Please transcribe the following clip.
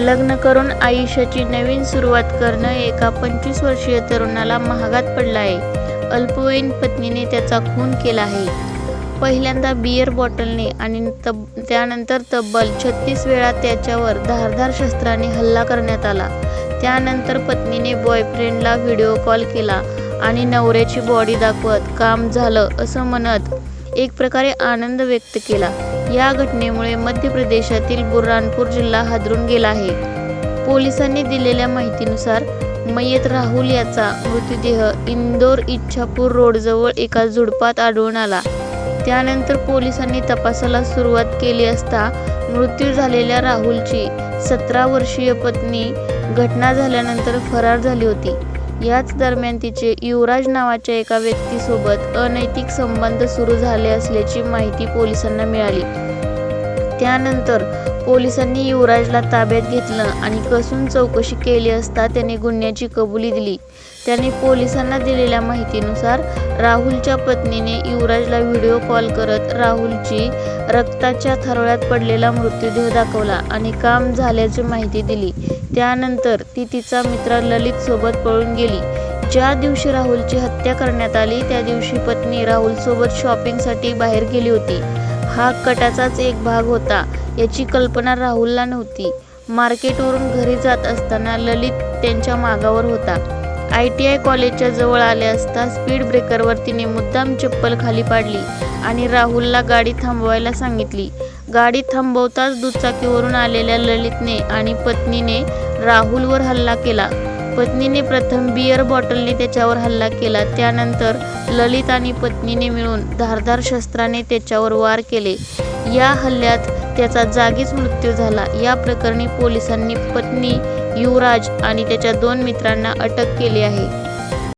लग्न करून आयुष्याची नवीन सुरुवात करणं एका पंचवीस वर्षीय तरुणाला महागात पडलं आहे अल्पवयीन पत्नीने त्याचा खून केला आहे. पहिल्यांदा बियर बॉटलने आणि तब त्यानंतर तब्बल छत्तीस वेळा त्याच्यावर धारदार शस्त्राने हल्ला करण्यात आला. त्यानंतर पत्नीने बॉयफ्रेंडला व्हिडिओ कॉल केला आणि नवऱ्याची बॉडी दाखवत काम झालं असं म्हणत एक प्रकारे आनंद व्यक्त केला. या घटनेमुळे मध्य प्रदेशातील बुरहानपूर जिल्हा हादरून गेला आहे. पोलिसांनी दिलेल्या माहितीनुसार मयत राहुल याचा मृतदेह इंदोर इच्छापूर रोडजवळ एका झुडपात आढळून आला. त्यानंतर पोलिसांनी तपासाला सुरुवात केली असता मृत्यू झालेल्या राहुलची सतरा वर्षीय पत्नी घटना झाल्यानंतर फरार झाली होती. याच दरम्यान तिचे युवराज नावाच्या एका व्यक्तीसोबत अनैतिक संबंध सुरू झाले असल्याची माहिती पोलिसांना मिळाली. त्यानंतर पोलिसांनी युवराजला ताब्यात घेतलं आणि कसून चौकशी केली असता त्याने गुन्ह्याची कबुली दिली. त्याने पोलिसांना दिलेल्या माहितीनुसार राहुलच्या पत्नीने युवराजला व्हिडिओ कॉल करत राहुलची रक्ताच्या थरोळ्यात पडलेला मृत्यूदेह दाखवला आणि काम झाल्याची माहिती दिली. त्यानंतर ती तिचा मित्र ललितसोबत पळून गेली. ज्या दिवशी राहुलची हत्या करण्यात आली त्या दिवशी पत्नी राहुलसोबत शॉपिंगसाठी बाहेर गेली होती. हा कटाचाच एक भाग होता याची कल्पना राहुलला नव्हती. मार्केटवरून घरी जात असताना ललित त्यांच्या मागावर होता. आय टी आय कॉलेजच्या जवळ आले असता स्पीड ब्रेकरवर तिने मुद्दाम चप्पल खाली पाडली आणि राहुलला गाडी थांबवायला सांगितली. गाडी थांबवताच दुचाकीवरून आलेल्या ललितने आणि पत्नीने राहुलवर हल्ला केला. पत्नीने प्रथम बियर बॉटलने त्याच्यावर हल्ला केला. त्यानंतर ललित आणि पत्नीने मिळून धारधार शस्त्राने त्याच्यावर वार केले. या हल्ल्यात त्याचा जागीच मृत्यू झाला. या प्रकरणी पोलिसांनी पत्नी युवराज आणि त्याच्या दोन मित्रांना अटक केली आहे.